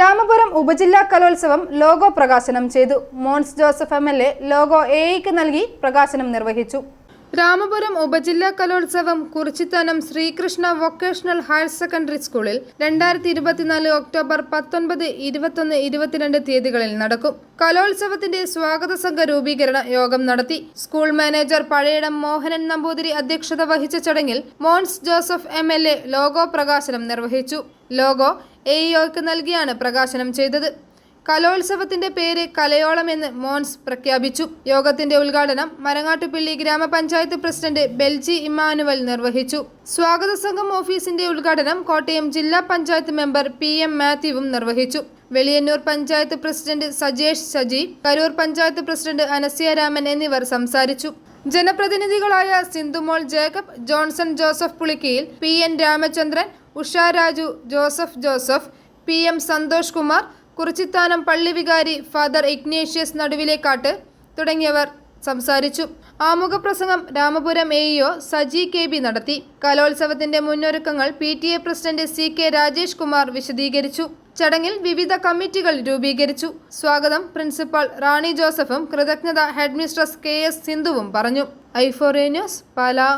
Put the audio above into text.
രാമപുരം ഉപജില്ലാ കലോത്സവം ലോഗോ പ്രകാശനം ചെയ്തു. Mons Joseph M L A logo എഐക്ക് നൽകി പ്രകാശനം നിർവഹിച്ചു. രാമപുരം ഉപജില്ലാ കലോത്സവം Kurichithanam Sreekrishna vocational higher secondary സ്കൂളിൽ രണ്ടായിരത്തി ഇരുപത്തിനാല് ഒക്ടോബർ പത്തൊൻപത് ഇരുപത്തൊന്ന് ഇരുപത്തിരണ്ട് തീയതികളിൽ നടക്കും. കലോത്സവത്തിന്റെ സ്വാഗത സംഘ രൂപീകരണ യോഗം നടത്തി. സ്കൂൾ മാനേജർ പഴയടം മോഹനൻ നമ്പൂതിരി അധ്യക്ഷത വഹിച്ച ചടങ്ങിൽ Mons Joseph M L A logo പ്രകാശനം നിർവഹിച്ചു. ലോഗോ എഇഒക്ക് നൽകിയാണ് പ്രകാശനം ചെയ്തത്. കലോത്സവത്തിന്റെ പേര് കലയോളം എന്ന് മോൻസ് പ്രഖ്യാപിച്ചു. യോഗത്തിന്റെ ഉദ്ഘാടനം മരങ്ങാട്ടുപിള്ളി ഗ്രാമപഞ്ചായത്ത് പ്രസിഡന്റ് ബെൽജി ഇമ്മാനുവൽ നിർവഹിച്ചു. സ്വാഗത സംഘം ഓഫീസിന്റെ ഉദ്ഘാടനം കോട്ടയം ജില്ലാ പഞ്ചായത്ത് മെമ്പർ പി എം മാത്യുവും നിർവഹിച്ചു. വെളിയന്നൂർ പഞ്ചായത്ത് പ്രസിഡന്റ് സജേഷ് സജി കരൂർ പഞ്ചായത്ത് പ്രസിഡന്റ് അനസ്യ രാമൻ എന്നിവർ സംസാരിച്ചു. ജനപ്രതിനിധികളായ Sindhumol Jacob Johnson Joseph Pulikkayil P N Ramachandran Usha Raju Joseph Joseph P M Santhosh Kumar Kurichithanam പള്ളിവികാരി father Ignatius നടുവിലേക്കാട്ട് തുടങ്ങിയവർ സംസാരിച്ചു. ആമുഖ പ്രസംഗം Ramapuram A EO Saji K B നടത്തി. കലോത്സവത്തിന്റെ മുന്നൊരുക്കങ്ങൾ P T A president C K Rajesh Kumar വിശദീകരിച്ചു. ചടങ്ങിൽ വിവിധ കമ്മിറ്റികൾ രൂപീകരിച്ചു. സ്വാഗതം പ്രിൻസിപ്പൽ റാണി ജോസഫും കൃതജ്ഞത ഹെഡ്മിസ്ട്രസ് കെ എസ് സിന്ധുവും പറഞ്ഞു. ഐഫോറേ ന്യൂസ് പാലാ.